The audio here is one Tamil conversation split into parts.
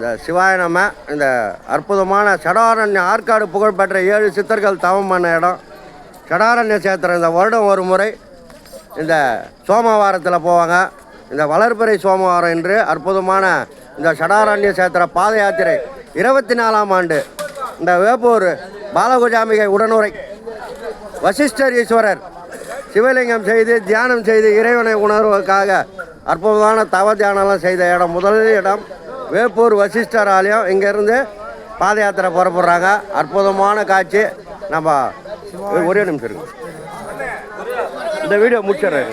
இந்த சிவாய நம்ம இந்த அற்புதமான சடாரண்ய ஆற்காடு புகழ்பெற்ற ஏழு சித்தர்கள் தவம் பண்ண இடம். சடாரண்ய சேத்திரம் இந்த வருடம் ஒரு முறை. இந்த சோமவாரத்தில் போவாங்க. இந்த வளர்பிறை சோமவாரம் என்று அற்புதமான இந்த சடாரண்ய சேத்திர பாத யாத்திரை இருபத்தி நாலாம் ஆண்டு. இந்த வேப்பூர் பாலகுஜாமிகை உடனுரை. வசிஷ்டர் ஈஸ்வரர் சிவலிங்கம் செய்து தியானம் செய்து இறைவனை உணர்வுக்காக அற்புதமான தவ தியானம்லாம் செய்த இடம் முதல் இடம். வேப்பூர் வசிஷ்டர் ஆலயம் இங்கேருந்து பாத யாத்திரை புறப்படுறாங்க. அற்புதமான காட்சி. நம்ம ஒரே நிமிஷம் இருக்கு இந்த வீடியோ முடிச்சிடுறேன்.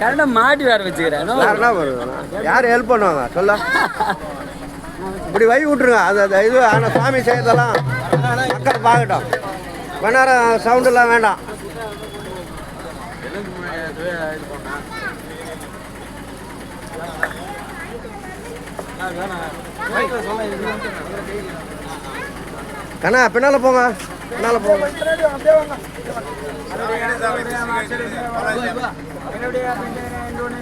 கரெக்டா மாட்டி வேற வச்சுக்கிறேன். யார் ஹெல்ப் பண்ணுவாங்க? சொல்ல. இப்படி வை விட்டுருங்க. அது அது இது ஆனால் சாமி செய்யறதெல்லாம் மக்கள் பார்க்கட்டும். நேரம் சவுண்டெல்லாம் வேண்டாம். கண்ணா பின்னால் போங்க. பின்னால் போங்க.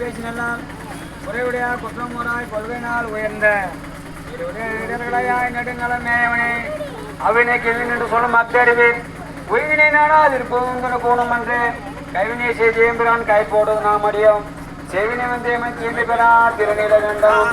பேசினெல்லாம் ஒரேவுடைய குற்றமுறாய் கொள்கை நாள் உயர்ந்த இருவருடைய இடர்களாய் நெடுங்கலமேவனே அவினை கேள்வி என்று சொல்லும் அத்தறிவேன் உயிரினை நாடாது இருப்பதும் கூணும் என்று கைவினை செய்து கை போடுவது நாம் அடியோம் செவினை வந்து எமை தீர்ந்து பெறா திருநில வேண்டும்